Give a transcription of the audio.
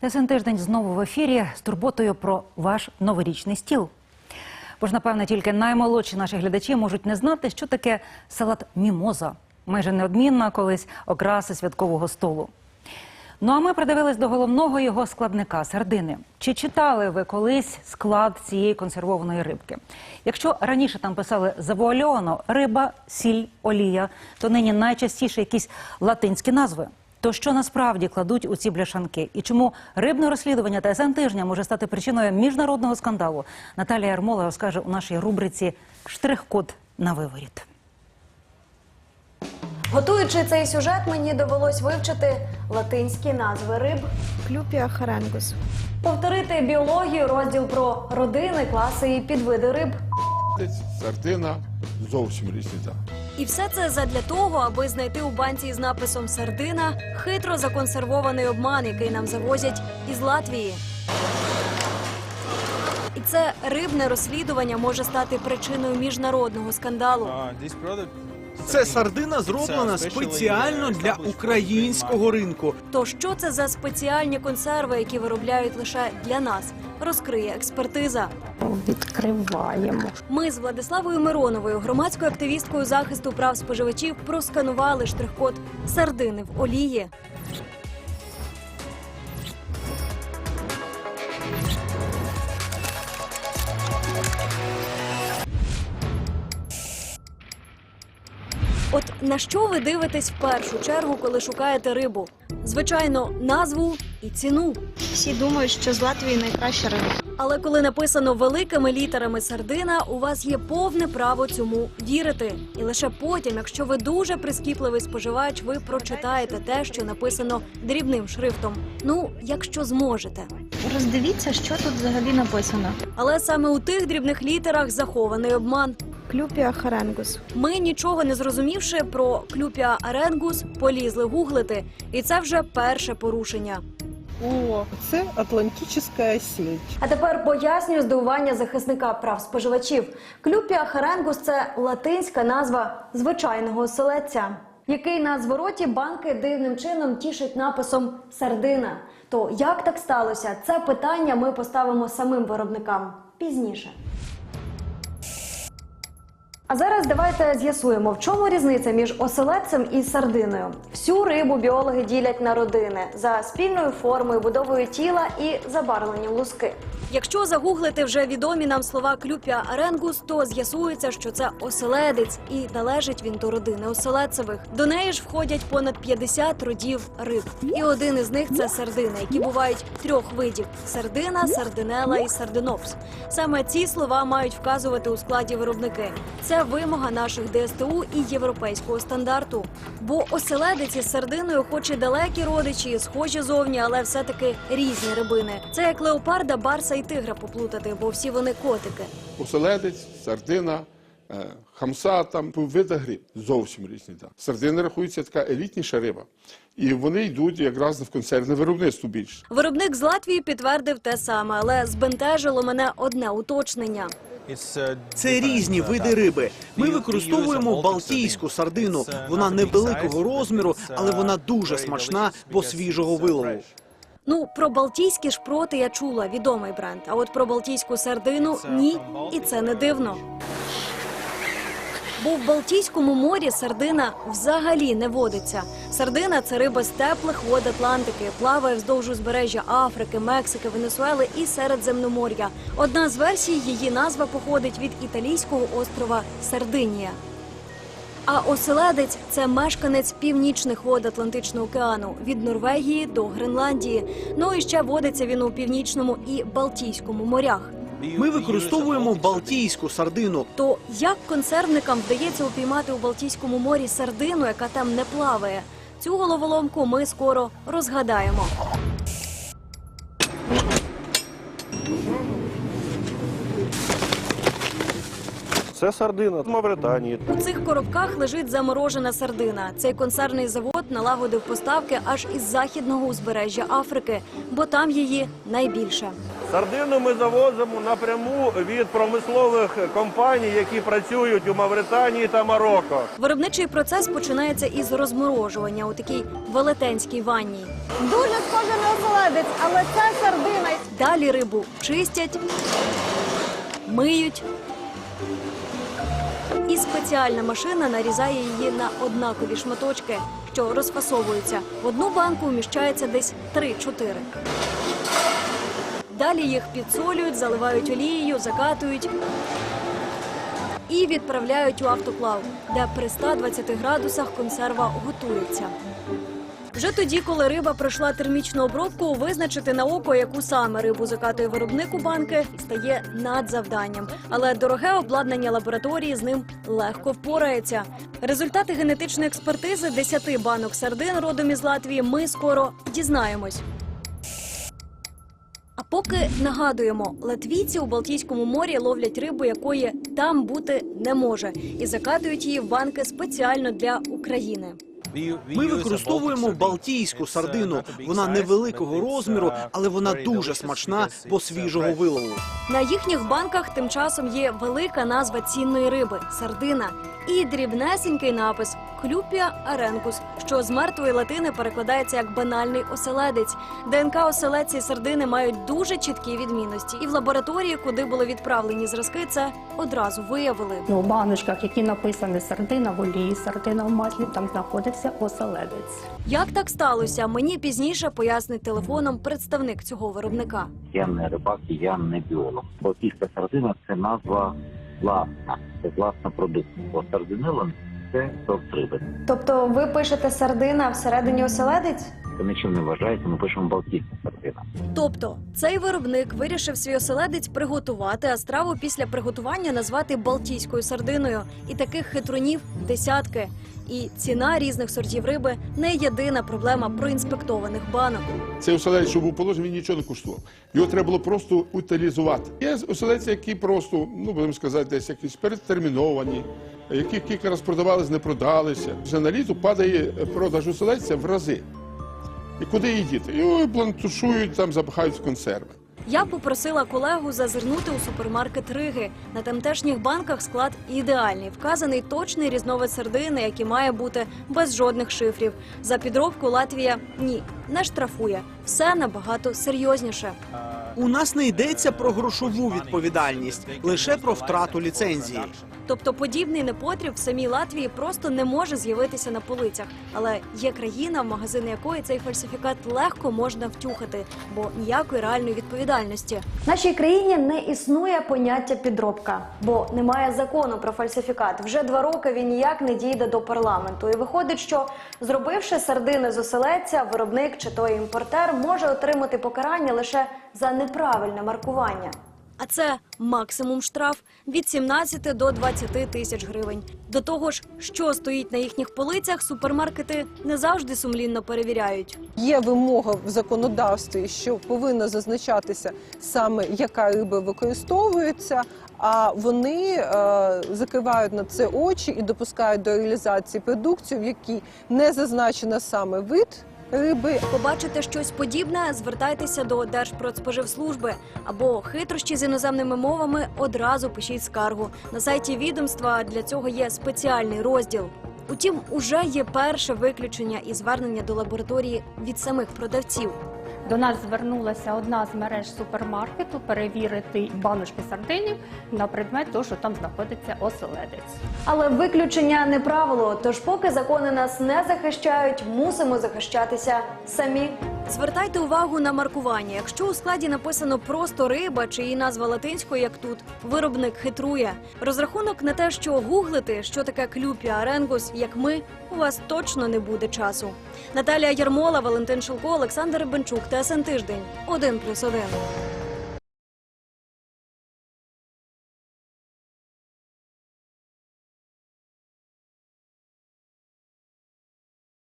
ТСН тиждень знову в ефірі з турботою про ваш новорічний стіл. Бо ж, напевне, тільки наймолодші наші глядачі можуть не знати, що таке салат мімоза, майже неодмінна колись окраса святкового столу. Ну а ми придивились до головного його складника сардини. Чи читали ви колись склад цієї консервованої рибки? Якщо раніше там писали завуальовано риба, сіль, олія, то нині найчастіше якісь латинські назви. То що насправді кладуть у ці бляшанки? І чому рибне розслідування та СН тижня може стати причиною міжнародного скандалу? Наталія Ярмола розкаже у нашій рубриці Штрих-код на виворіт. Готуючи цей сюжет, мені довелось вивчити латинські назви риб, Клюпія харенгус. повторити біологію, розділ про родини, класи і підвиди риб. Десь Сардина зовсім різниця. І все це задля того, аби знайти у банці з написом Сардина хитро законсервований обман, який нам завозять із Латвії. І це рибне розслідування може стати причиною міжнародного скандалу. Це сардина зроблена спеціально для українського ринку. То що це за спеціальні консерви, які виробляють лише для нас? Розкриє експертиза. Відкриваємо. Ми з Владиславою Мироновою, громадською активісткою захисту прав споживачів, просканували штрих-код сардини в олії. От на що ви дивитесь в першу чергу, коли шукаєте рибу? Звичайно, назву і ціну. Всі думають, що з Латвії найкраща риба. Але коли написано великими літерами сардина, у вас є повне право цьому вірити. І лише потім, якщо ви дуже прискіпливий споживач, ви прочитаєте те, що написано дрібним шрифтом. Ну, якщо зможете. Роздивіться, що тут взагалі написано. Але саме у тих дрібних літерах захований обман. Клюпія харенгус. Ми нічого не зрозумівши про клюпія аренгус, полізли гуглити, і це вже перше порушення. О, це Атлантична сеть. А тепер пояснюю здивування захисника прав споживачів. Клюпія харенгус це латинська назва звичайного оселедця, який на звороті банки дивним чином тішить написом сардина. То як так сталося? Це питання ми поставимо самим виробникам пізніше. А зараз давайте з'ясуємо, в чому різниця між оселедцем і сардиною. Всю рибу біологи ділять на родини за спільною формою, будовою тіла і забарвленням луски. Якщо загуглити вже відомі нам слова клюпія аренгус, то з'ясується, що це оселедець, і належить він до родини оселедцевих. До неї ж входять понад 50 родів риб. І один із них це сардини, які бувають трьох видів: сардина, сардинела і сардинопс. Саме ці слова мають вказувати у складі виробники. Це вимога наших ДСТУ і європейського стандарту. Бо оселедець із сардиною, хоч і далекі родичі, схожі зовні, але все-таки різні рибини. Це як леопарда, барса і тигра поплутати, бо всі вони котики. Оселедець, сардина, е, хамса, там по видах гриб зовсім різні. Да. Сардина рахується така елітніша риба. І вони йдуть якраз в консервне виробництво більше. Виробник з Латвії підтвердив те саме, але збентежило мене одне уточнення. Це різні види риби. Ми використовуємо балтійську сардину. Вона невеликого розміру, але вона дуже смачна, бо свіжого вилову. Ну, про балтійські шпроти я чула, відомий бренд. А от про балтійську сардину ні, і це не дивно. Бо в Балтійському морі сардина взагалі не водиться. Сардина це риба з теплих вод Атлантики, плаває вздовж узбережжя Африки, Мексики, Венесуели і Середземномор'я. Одна з версій її назва походить від італійського острова Сардинія. А оселедець це мешканець північних вод Атлантичного океану від Норвегії до Гренландії. Ну і ще водиться він у північному і Балтійському морях. Ми використовуємо балтійську сардину. То як консервникам вдається упіймати у Балтійському морі сардину, яка там не плаває? Цю головоломку ми скоро розгадаємо. Це сардина з Мавританії. У цих коробках лежить заморожена сардина. Цей консервний завод налагодив поставки аж із західного узбережжя Африки, бо там її найбільше. Сардину ми завозимо напряму від промислових компаній, які працюють у Мавританії та Марокко. Виробничий процес починається із розморожування у такій велетенській ванні. Дуже схоже на оселедець, але це сардина. Далі рибу чистять, миють. І спеціальна машина нарізає її на однакові шматочки, що розфасовуються. В одну банку вміщається десь 3-4. Далі їх підсолюють, заливають олією, закатують і відправляють у автоклав, де при 120 градусах консерва готується. Вже тоді, коли риба пройшла термічну обробку, визначити на око, яку саме рибу закатує виробник у банки, стає надзавданням. Але дороге обладнання лабораторії з ним легко впорається. Результати генетичної експертизи 10 банок сардин родом із Латвії ми скоро дізнаємось. А поки нагадуємо, латвійці у Балтійському морі ловлять рибу, якої там бути не може, і закатують її в банки спеціально для України. Ми використовуємо балтійську сардину. Вона невеликого розміру, але вона дуже смачна, бо свіжого вилову. На їхніх банках тим часом є велика назва цінної риби сардина і дрібнесенький напис Клюпія аренкус, що з мертвої латини перекладається як банальний оселедець. ДНК оселедці і сардини мають дуже чіткі відмінності, і в лабораторії, куди були відправлені зразки, це одразу виявили. У баночках, які написані сардина в олії, сардина в маслі, там знаходився оселедець. Як так сталося? Мені пізніше пояснить телефоном представник цього виробника. Я не рибак я не біолог. Балтійська сардина це назва власна, це власна продукція. Бо сардинилон це сорт риби. Тобто, ви пишете сардина всередині оселедець? Це нічим не вважається, ми пишемо Балтійська сардина. Тобто цей виробник вирішив свій оселедець приготувати, а страву після приготування назвати балтійською сардиною. І таких хитрунів десятки. І ціна різних сортів риби не єдина проблема проінспектованих банок. Цей оселедець, що був положений, він нічого не коштував. Його треба було просто утилізувати. Є оселедці, які просто, ну будемо сказати, десь якісь перетерміновані, які кілька разів продавались, не продалися. Вже на літо падає продаж оселедця в рази. І куди її діти? Його плантушують, там запихають в консерви. Я попросила колегу зазирнути у супермаркет Риги. На тамтешніх банках склад ідеальний. Вказаний точний різновид сердини, який має бути без жодних шифрів. За підробку Латвія ні, не штрафує. Все набагато серйозніше. У нас не йдеться про грошову відповідальність, лише про втрату ліцензії. Тобто подібний непотріб в самій Латвії просто не може з'явитися на полицях. Але є країна, в магазини якої цей фальсифікат легко можна втюхати, бо ніякої реальної відповідальності. В нашій країні не існує поняття підробка, бо немає закону про фальсифікат. Вже два роки він ніяк не дійде до парламенту. І виходить, що зробивши сардини з оселедця, виробник чи той імпортер може отримати покарання лише за неправильне маркування. А це максимум штраф від 17 до 20 тисяч гривень. До того ж, що стоїть на їхніх полицях, супермаркети не завжди сумлінно перевіряють. Є вимога в законодавстві, що повинна зазначатися саме яка риба використовується, а вони е, закривають на це очі і допускають до реалізації продукцію, в якій не зазначено саме вид риби, Побачите щось подібне, звертайтеся до Держпродспоживслужби або хитрощі з іноземними мовами одразу пишіть скаргу. На сайті відомства для цього є спеціальний розділ. Утім, уже є перше виключення і звернення до лабораторії від самих продавців. До нас звернулася одна з мереж супермаркету перевірити баночки сардинів на предмет того, що там знаходиться оселедець. Але виключення не правило. Тож, поки закони нас не захищають, мусимо захищатися самі. Звертайте увагу на маркування. Якщо у складі написано просто риба чи її назва латинською, як тут, виробник хитрує. Розрахунок на те, що гуглити, що таке клюпія аренгус, як ми, у вас точно не буде часу. Наталія Ярмола, Валентин Шилко, Олександр Бенчук, ТСН Тиждень, 1+,1.